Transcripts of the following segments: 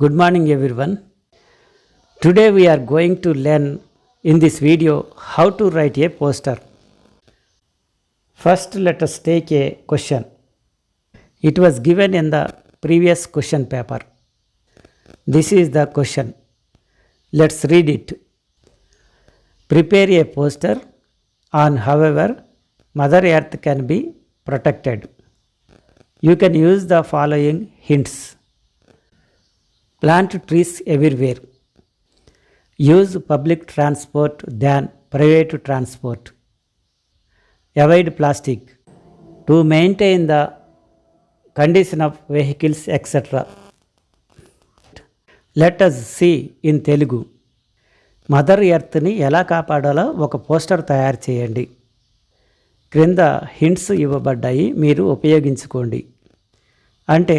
Good morning everyone. Today we are going to learn in this video how to write a poster. First let us take a question. It was given in the previous question paper. This is the question. Let's read it. Prepare a poster on however Mother Earth can be protected. You can use the following hints. Plant trees everywhere. Use public transport than private transport. Avoid plastic. To maintain the condition of vehicles, etc. Let us see in Telugu mother ఎర్త్ని ఎలా కాపాడాలో ఒక poster తయారు చేయండి క్రింద hints ఇవ్వబడ్డాయి మీరు ఉపయోగించుకోండి అంటే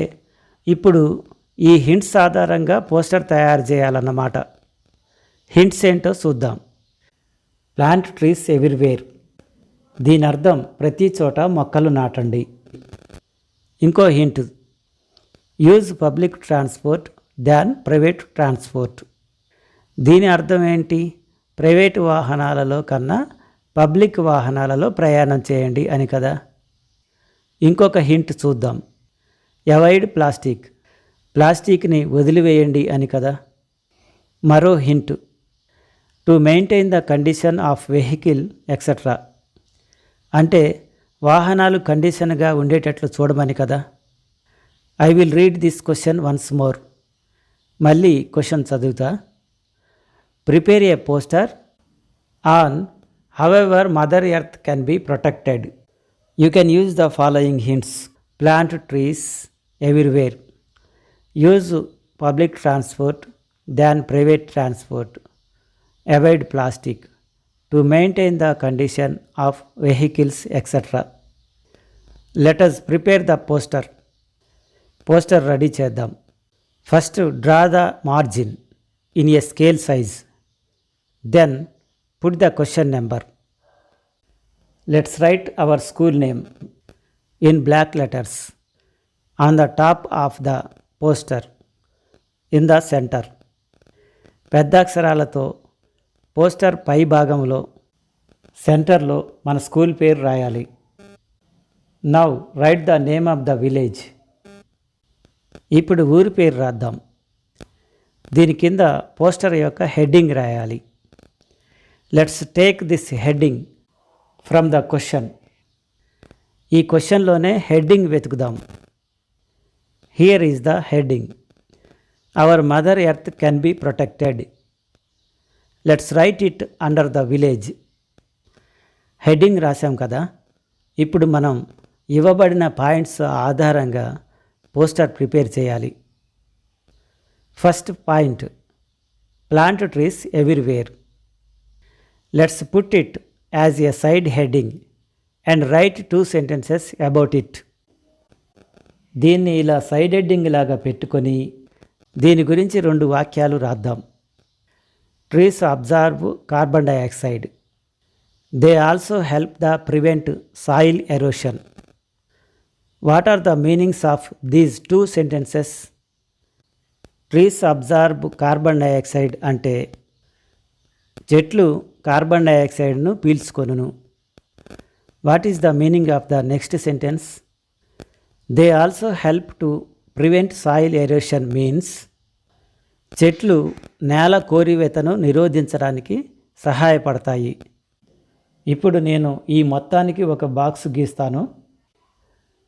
ఇప్పుడు ఈ హింట్స్ ఆధారంగా పోస్టర్ తయారు చేయాలన్నమాట. హింట్స్ ఏంటో చూద్దాం. Plant trees everywhere. దీని అర్థం ప్రతి చోట మొక్కలు నాటండి. ఇంకో hint. Use public transport than private transport. దీని అర్థం ఏంటి? ప్రైవేట్ వాహనాలలో కన్నా పబ్లిక్ వాహనాలలో ప్రయాణం చేయండి అని కదా. ఇంకొక హింట్ చూద్దాం. Avoid plastic. ప్లాస్టిక్ని వదిలివేయండి అని కదా? మరో hint. To maintain the condition of vehicle etcetera అంటే వాహనాలు కండిషన్గా ఉండేటట్లు చూడమని కదా? I will read this question once more. మళ్ళీ క్వశ్చన్ చదువుతా. Prepare a poster on however mother earth can be protected. You can use the following hints. Plant trees everywhere. Use public transport than private transport avoid plastic to maintain the condition of vehicles etcetera let us prepare the poster poster ready చేద్దాం. First draw the margin in a scale size then put the question number let's write our school name in block letters on the top of the poster in the center. పెద్ద అక్షరాలతో poster పై భాగంలో సెంటర్లో మన school పేరు రాయాలి. Now write the name of the village. ఇప్పుడు ఊరి పేరు రాద్దాం. దీని కింద పోస్టర్ యొక్క హెడ్డింగ్ రాయాలి. Let's take this heading from the question. ఈ క్వశ్చన్లోనే heading వెతుకుదాం. Here is the heading our mother earth can be protected let's write it under the village heading రాసాం కదా. ఇప్పుడు మనం ఇవ్వబడిన పాయింట్స్ ఆధారంగా పోస్టర్ ప్రిపేర్ చేయాలి. First point plant trees everywhere let's put it as a side heading and write two sentences about it దీన్ని ఇలా side heading లాగా పెట్టుకొని దీని గురించి రెండు వాక్యాలు రాద్దాం. Trees observe carbon dioxide they also help the prevent soil erosion. What are the meanings of these two sentences? Trees absorb carbon dioxide అంటే చెట్లు కార్బన్ డైఆక్సైడ్ను పీల్చుకొనును. What is the meaning of the next sentence? They also help to prevent soil erosion means చెట్లు నేల కోరివేతను నిరోధించడానికి సహాయపడతాయి. ఇప్పుడు నేను ఈ మొత్తానికి ఒక బాక్స్ గీస్తాను.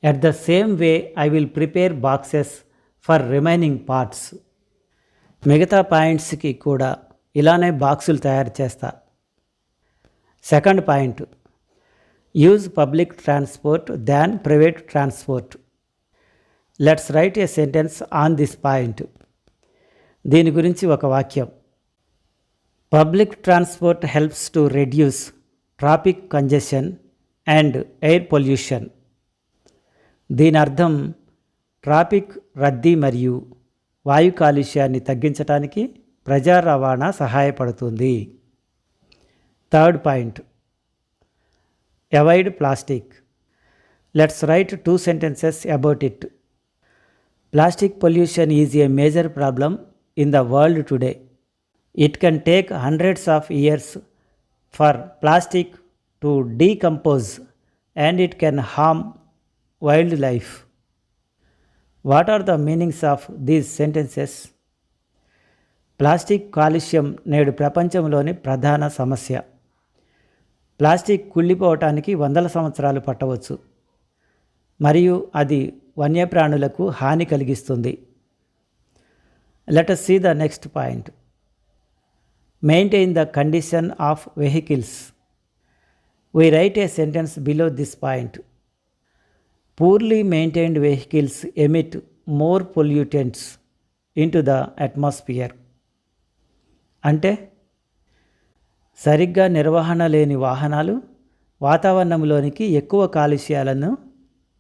At the same way I will prepare boxes for remaining parts మిగతా పాయింట్స్కి కూడా ఇలానే బాక్సులు తయారు చేస్తా. Second point use public transport than private transport let's write a sentence on this point దీని గురించి ఒక వాక్యం. Public transport helps to reduce traffic congestion and air pollution దీని అర్థం ట్రాఫిక్ రద్దీ మరియు వాయు కాలుష్యాన్ని తగ్గించడానికి ప్రజా రవాణా సహాయపడుతుంది. Third point avoid plastic let's write two sentences about it plastic pollution is a major problem in the world today. It can take hundreds of years for plastic to decompose and it can harm wildlife. What are the meanings of these sentences? Plastic కాలుష్యం నేడు ప్రపంచంలోని ప్రధాన సమస్య. Plastic కుళ్ళిపోవటానికి వందల సంవత్సరాలు పట్టవచ్చు. మరియు అది వన్యప్రాణులకు హాని కలిగిస్తుంది. Let see the next point maintain the condition of vehicles we write a sentence below this point poorly maintained vehicles emit more pollutants into the atmosphere అంటే సరిగ్గా నిర్వహణ లేని వాహనాలు వాతావరణంలోనికి ఎక్కువ కాలుష్యాలను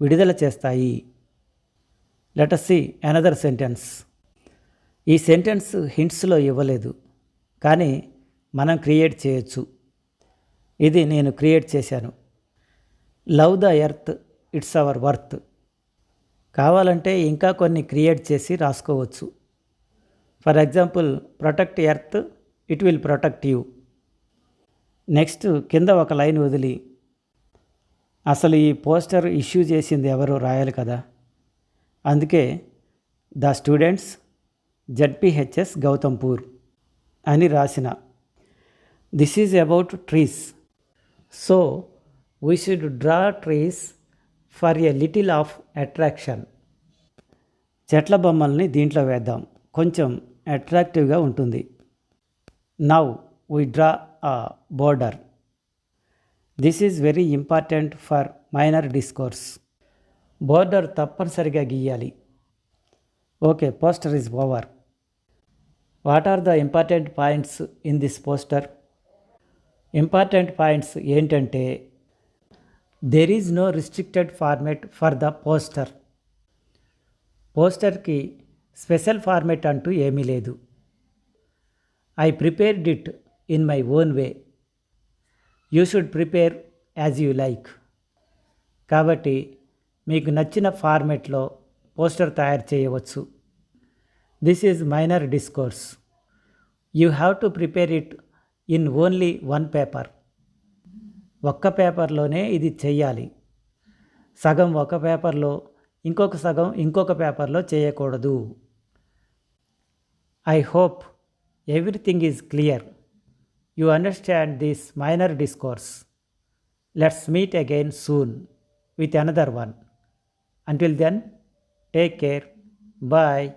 విడుదల చేస్తాయి. లెట్ సి అనదర్ సెంటెన్స్ ఈ సెంటెన్స్ హింట్స్లో ఇవ్వలేదు కానీ మనం క్రియేట్ చేయొచ్చు. ఇది నేను క్రియేట్ చేశాను. Love the earth it's our worth కావాలంటే ఇంకా కొన్ని క్రియేట్ చేసి రాసుకోవచ్చు. For example protect earth it will protect you next కింద ఒక లైన్ వదిలి. అసలు ఈ పోస్టర్ ఇష్యూ చేసింది ఎవరో రాయాలి కదా? అందుకే ద స్టూడెంట్స్ జడ్పిహెచ్ఎస్ గౌతంపూర్ అని రాసిన this is about trees. So we should draw trees for a little of attraction. చెట్ల బొమ్మల్ని దీంట్లో వేద్దాం. కొంచెం అట్రాక్టివ్గా ఉంటుంది. Now we draw a border. This is very important for minor discourse. Border తప్పనిసరిగా గీయాలి. Okay poster is over. What are the important points in this poster? Important points ఏంటంటే there is no restricted format for the poster పోస్టర్కి special format అంటూ ఏమీ లేదు. I prepared it in my own way you should prepare as you like కాబట్టి మీకు నచ్చిన ఫార్మెట్లో poster తయారు చేయవచ్చు. This is minor discourse you have to prepare it in only one paper ఒక్క పేపర్లోనే ఇది చెయ్యాలి. సగం ఒక పేపర్లో ఇంకొక సగం ఇంకొక పేపర్లో చేయకూడదు. I hope everything is clear you understand this minor discourse let's meet again soon with another one Until then, take care. Bye.